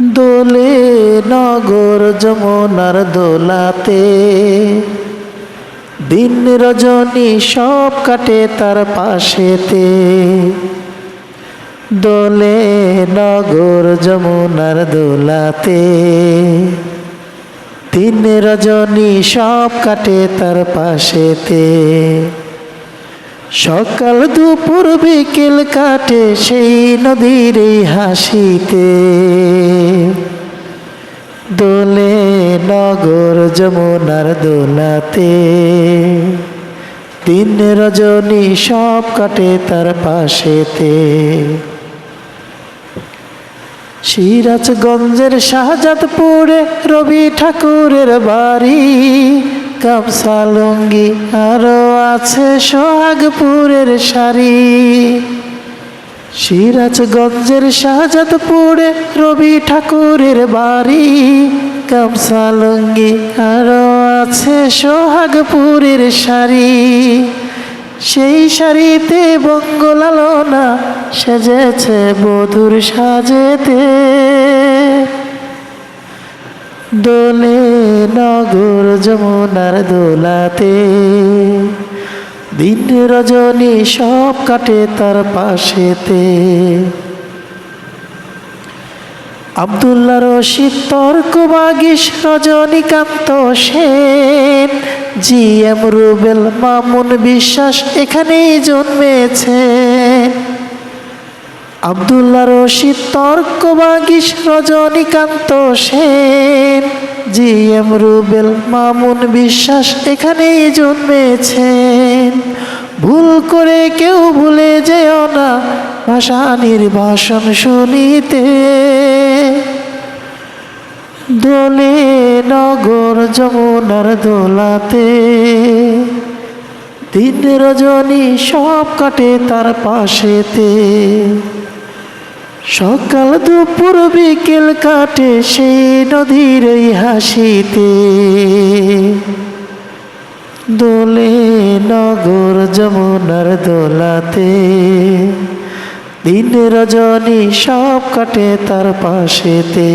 দোলে নগর যমুনার দোলাতে। দিন রজনী সব কাটে তার পাশেতে। দোলে নগর যমুনার দোলাতে। দিন রজনী সব কাটে তার পাশেতে। সকাল দুপুর বিকেল কাটে সেই নদীর হাসিতে। দোলে নগর যমুনার দোলাতে। দিন রজনী সব কাটে তার পাশেতে। সিরাজগঞ্জের শাহজাদপুরে রবি ঠাকুরের বাড়ি। গামছা লুঙ্গি আরও আছে সোহাগপুরের শাড়ি। সিরাজগঞ্জের শাহজাদপুরে রবি ঠাকুরের বাড়ি। গামছা লুঙ্গি আরও আছে সোহাগপুরের শাড়ি। সেই শাড়িতে বঙ্গলালনা সেজেছে বধুর সাজেতে। দোলে নগর যমুনার দোলাতে। দিন রজনী সব কাটে তার পাশেতে। Abdullah Rashid, Tarkabagish, Rajanikanta Sen, G M Rubel, Mamun Biswas এখানেই জন্মেছে Abdullah Rashid Tarkabagish Rajanikanta Sen. G M Rubel Mamun Biswas এখানেই জন্মেছেন। ভুল করে কেউ ভুলে যেও না, ভাষা নির্বাসন শুনিতে। দোলে নগর যমুনার দোলাতে, দিন রজনী সব কাটে তার পাশেতে। সকাল দুপুর বিকেল কাটে সেই নদীর হাসিতে। দোলে নগর যমুনার দোলাতে দিন রজনী সব কাটে তার পাশেতে।